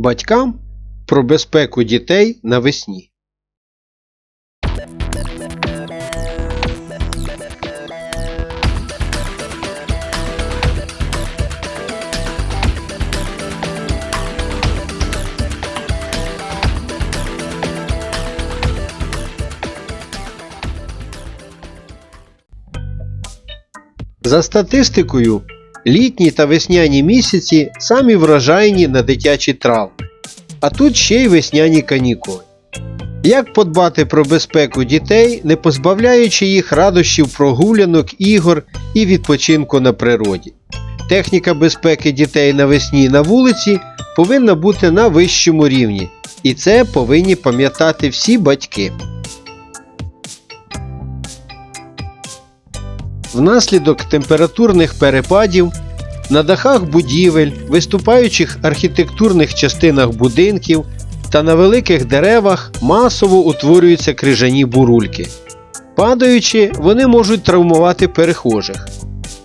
Батькам про безпеку дітей навесні. За статистикою, літні та весняні місяці самі вражайні на дитячі травми. А тут ще й весняні канікули. Як подбати про безпеку дітей, не позбавляючи їх радощів прогулянок, ігор і відпочинку на природі? Техніка безпеки дітей навесні на вулиці повинна бути на вищому рівні, і це повинні пам'ятати всі батьки. Внаслідок температурних перепадів на дахах будівель, виступаючих архітектурних частинах будинків та на великих деревах масово утворюються крижані бурульки. Падаючи, вони можуть травмувати перехожих.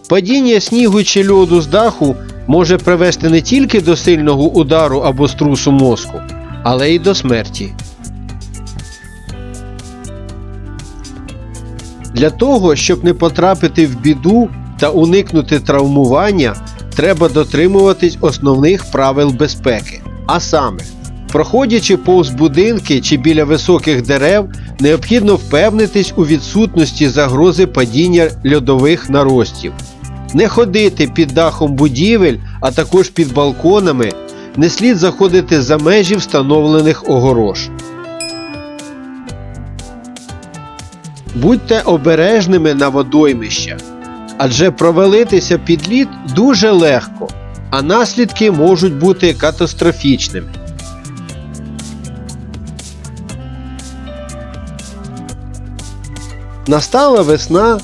Падіння снігу чи льоду з даху може привести не тільки до сильного удару або струсу мозку, але й до смерті. Для того, щоб не потрапити в біду та уникнути травмування, треба дотримуватись основних правил безпеки. А саме, проходячи повз будинки чи біля високих дерев, необхідно впевнитись у відсутності загрози падіння льодових наростів. Не ходити під дахом будівель, а також під балконами, не слід заходити за межі встановлених огорож. Будьте обережними на водоймищах, адже провалитися під лід дуже легко, а наслідки можуть бути катастрофічними. Настала весна,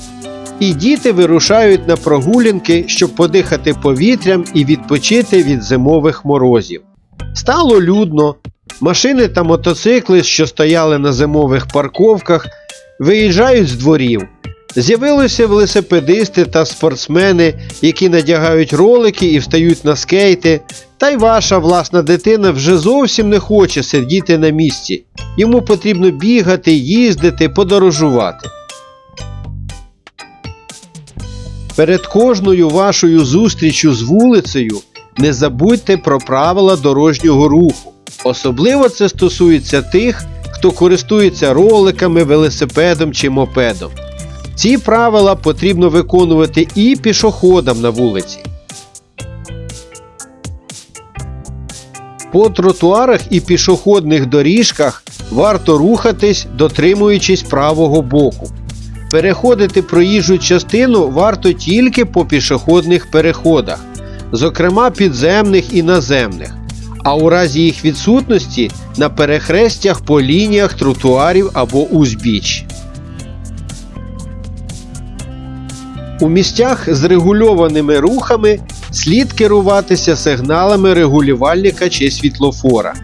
і діти вирушають на прогулянки, щоб подихати повітрям і відпочити від зимових морозів. Стало людно. Машини та мотоцикли, що стояли на зимових парковках, виїжджають з дворів. З'явилися велосипедисти та спортсмени, які надягають ролики і встають на скейти. Та й ваша власна дитина вже зовсім не хоче сидіти на місці. Йому потрібно бігати, їздити, подорожувати. Перед кожною вашою зустрічю з вулицею не забудьте про правила дорожнього руху. Особливо це стосується тих, хто користується роликами, велосипедом чи мопедом. Ці правила потрібно виконувати і пішоходам на вулиці. По тротуарах і пішохідних доріжках варто рухатись, дотримуючись правого боку. Переходити проїжджу частину варто тільки по пішохідних переходах, зокрема підземних і наземних, а у разі їх відсутності на перехрестях по лініях тротуарів або узбіч. У місцях з регульованими рухами слід керуватися сигналами регулювальника чи світлофора.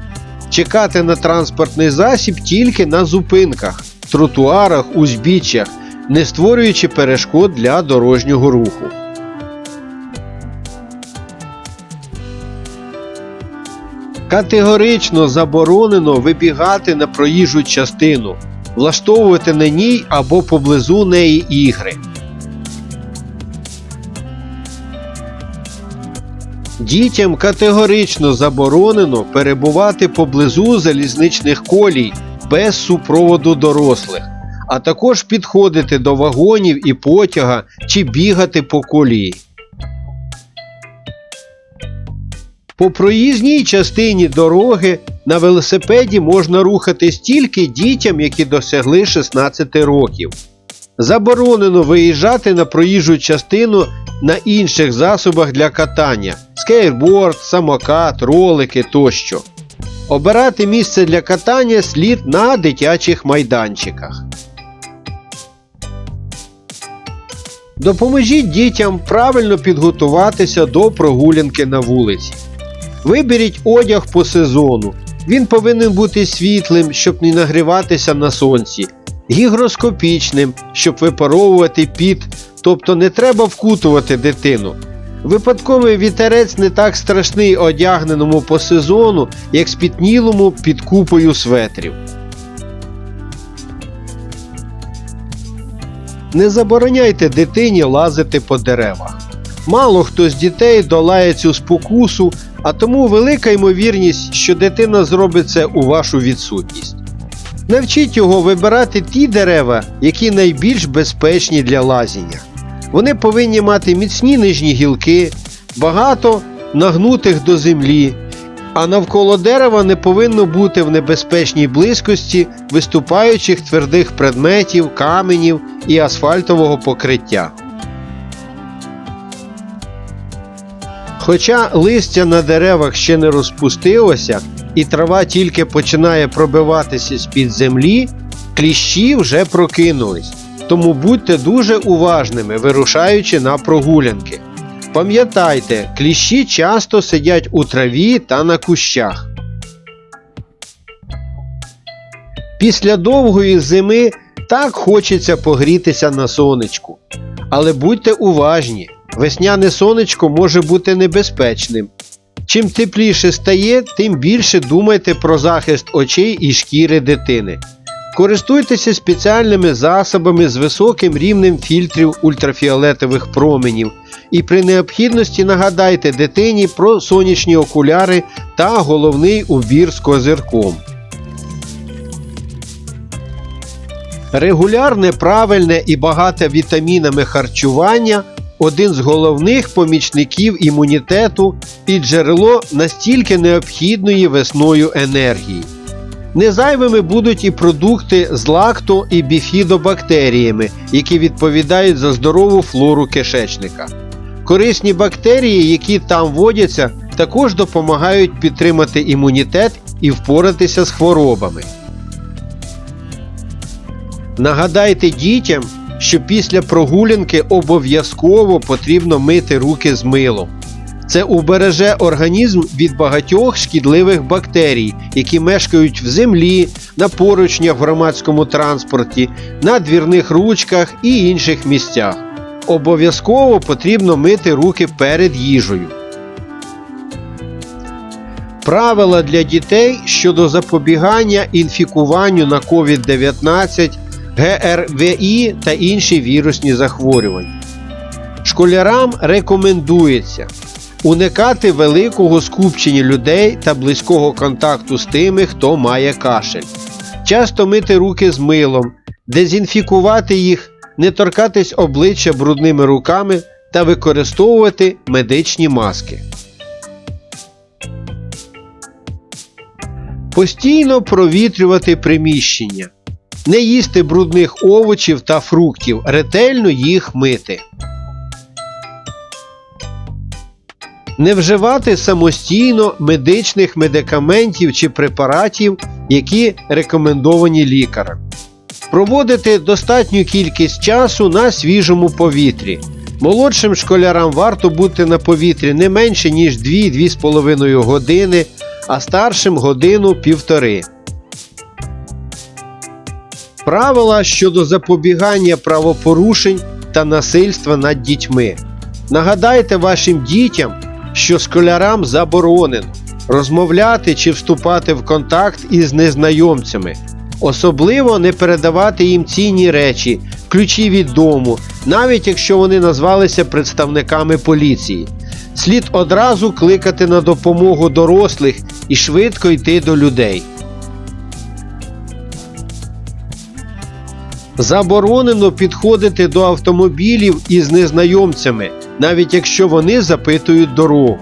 Чекати на транспортний засіб тільки на зупинках, тротуарах, узбіччях, не створюючи перешкод для дорожнього руху. Категорично заборонено вибігати на проїжджу частину, влаштовувати на ній або поблизу неї ігри. Дітям категорично заборонено перебувати поблизу залізничних колій без супроводу дорослих, а також підходити до вагонів і потяга чи бігати по колії. По проїзній частині дороги на велосипеді можна рухатись тільки дітям, які досягли 16 років. Заборонено виїжджати на проїжджу частину на інших засобах для катання скейтборд, самокат, ролики тощо. Обирати місце для катання слід на дитячих майданчиках. Допоможіть дітям правильно підготуватися до прогулянки на вулиці. Виберіть одяг по сезону. Він повинен бути світлим, щоб не нагріватися на сонці, гігроскопічним, щоб випаровувати піт, тобто не треба вкутувати дитину. Випадковий вітерець не так страшний одягненому по сезону, як спітнілому під купою светрів. Не забороняйте дитині лазити по деревах. Мало хто з дітей долає цю спокусу, а тому велика ймовірність, що дитина зробить це у вашу відсутність. Навчіть його вибирати ті дерева, які найбільш безпечні для лазіння. Вони повинні мати міцні нижні гілки, багато нагнутих до землі, а навколо дерева не повинно бути в небезпечній близькості виступаючих твердих предметів, каменів і асфальтового покриття. Хоча листя на деревах ще не розпустилося і трава тільки починає пробиватися з-під землі, кліщі вже прокинулись. Тому будьте дуже уважними, вирушаючи на прогулянки. Пам'ятайте, кліщі часто сидять у траві та на кущах. Після довгої зими так хочеться погрітися на сонечку. Але будьте уважні, весняне сонечко може бути небезпечним. Чим тепліше стає, тим більше думайте про захист очей і шкіри дитини. Користуйтеся спеціальними засобами з високим рівнем фільтрів ультрафіолетових променів і при необхідності нагадайте дитині про сонячні окуляри та головний убір з козирком. Регулярне, правильне і багате вітамінами харчування один з головних помічників імунітету і джерело настільки необхідної весною енергії. Незайвими будуть і продукти з лакто і біфідобактеріями, які відповідають за здорову флору кишечника. Корисні бактерії, які там водяться, також допомагають підтримати імунітет і впоратися з хворобами. Нагадайте дітям, що після прогулянки обов'язково потрібно мити руки з милом. Це убереже організм від багатьох шкідливих бактерій, які мешкають в землі, на поручнях в громадському транспорті, на двірних ручках і інших місцях. Обов'язково потрібно мити руки перед їжею. Правила для дітей щодо запобігання інфікуванню на COVID-19, ГРВІ та інші вірусні захворювання. Школярам рекомендується уникати великого скупчення людей та близького контакту з тими, хто має кашель, часто мити руки з милом, дезінфікувати їх, не торкатись обличчя брудними руками та використовувати медичні маски. Постійно провітрювати приміщення. Не їсти брудних овочів та фруктів, ретельно їх мити. Не вживати самостійно медичних медикаментів чи препаратів, які рекомендовані лікарем. Проводити достатню кількість часу на свіжому повітрі. Молодшим школярам варто бути на повітрі не менше, ніж 2-2,5 години, а старшим годину півтори. Правила щодо запобігання правопорушень та насильства над дітьми. Нагадайте вашим дітям, що школярам заборонено розмовляти чи вступати в контакт із незнайомцями, особливо не передавати їм цінні речі, ключі від дому, навіть якщо вони назвалися представниками поліції. Слід одразу кликати на допомогу дорослих і швидко йти до людей. Заборонено підходити до автомобілів із незнайомцями, навіть якщо вони запитують дорогу.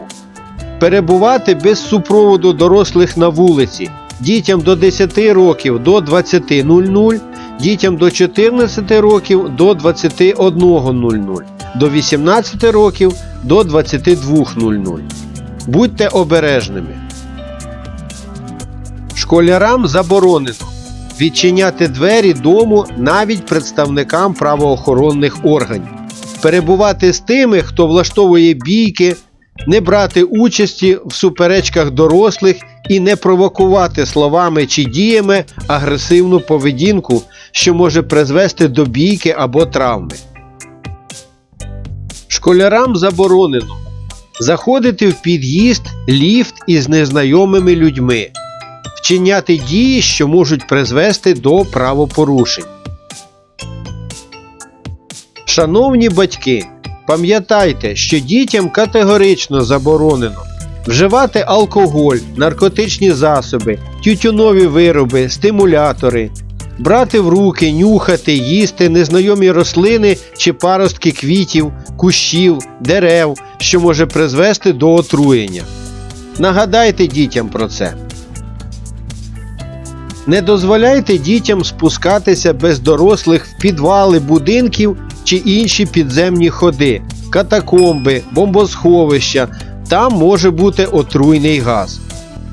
Перебувати без супроводу дорослих на вулиці дітям до 10 років до 20.00, дітям до 14 років до 21.00, до 18 років до 22.00. Будьте обережними. Школярам заборонено відчиняти двері дому навіть представникам правоохоронних органів, перебувати з тими, хто влаштовує бійки, не брати участі в суперечках дорослих і не провокувати словами чи діями агресивну поведінку, що може призвести до бійки або травми. Школярам заборонено заходити в під'їзд, ліфт із незнайомими людьми, вчиняти дії, що можуть призвести до правопорушень. Шановні батьки, пам'ятайте, що дітям категорично заборонено вживати алкоголь, наркотичні засоби, тютюнові вироби, стимулятори, брати в руки, нюхати, їсти незнайомі рослини чи паростки квітів, кущів, дерев, що може призвести до отруєння. Нагадайте дітям про це. Не дозволяйте дітям спускатися без дорослих в підвали будинків чи інші підземні ходи, катакомби, бомбосховища. Там може бути отруйний газ.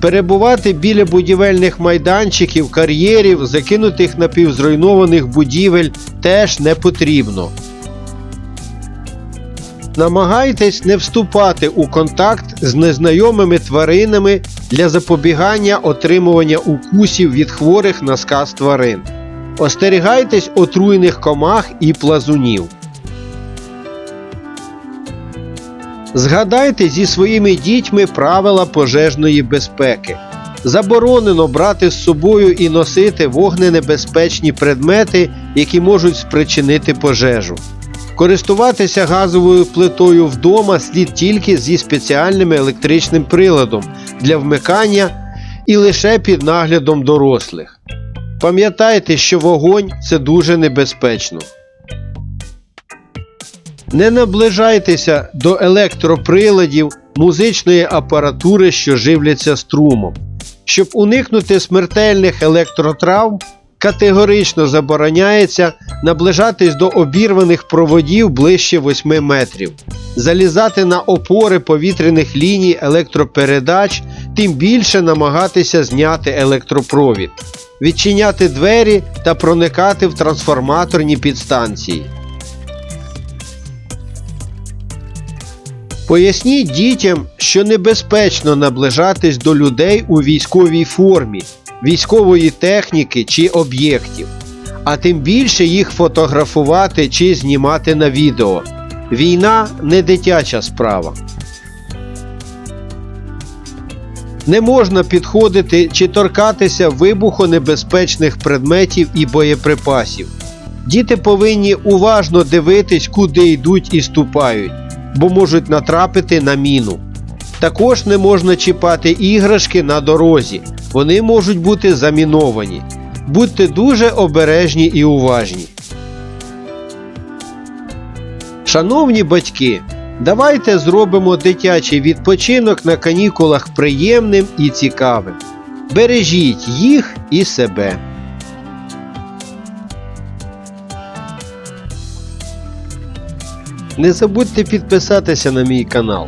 Перебувати біля будівельних майданчиків, кар'єрів, закинутих напівзруйнованих будівель теж не потрібно. Намагайтесь не вступати у контакт з незнайомими тваринами для запобігання отримування укусів від хворих на сказ тварин. Остерігайтесь отруйних комах і плазунів. Згадайте зі своїми дітьми правила пожежної безпеки. Заборонено брати з собою і носити вогненебезпечні предмети, які можуть спричинити пожежу. Користуватися газовою плитою вдома слід тільки зі спеціальним електричним приладом для вмикання і лише під наглядом дорослих. Пам'ятайте, що вогонь це дуже небезпечно. Не наближайтеся до електроприладів, музичної апаратури, що живляться струмом. Щоб уникнути смертельних електротравм, категорично забороняється наближатись до обірваних проводів ближче 8 метрів, залізати на опори повітряних ліній електропередач, тим більше намагатися зняти електропровід, відчиняти двері та проникати в трансформаторні підстанції. Поясніть дітям, що небезпечно наближатись до людей у військовій формі, військової техніки чи об'єктів, а тим більше їх фотографувати чи знімати на відео. Війна не дитяча справа. Не можна підходити чи торкатися вибухонебезпечних предметів і боєприпасів. Діти повинні уважно дивитись, куди йдуть і ступають бо можуть натрапити на міну. Також не можна чіпати іграшки на дорозі, вони можуть бути заміновані. Будьте дуже обережні і уважні. Шановні батьки, давайте зробимо дитячий відпочинок на канікулах приємним і цікавим. Бережіть їх і себе. Не забудьте підписатися на мій канал.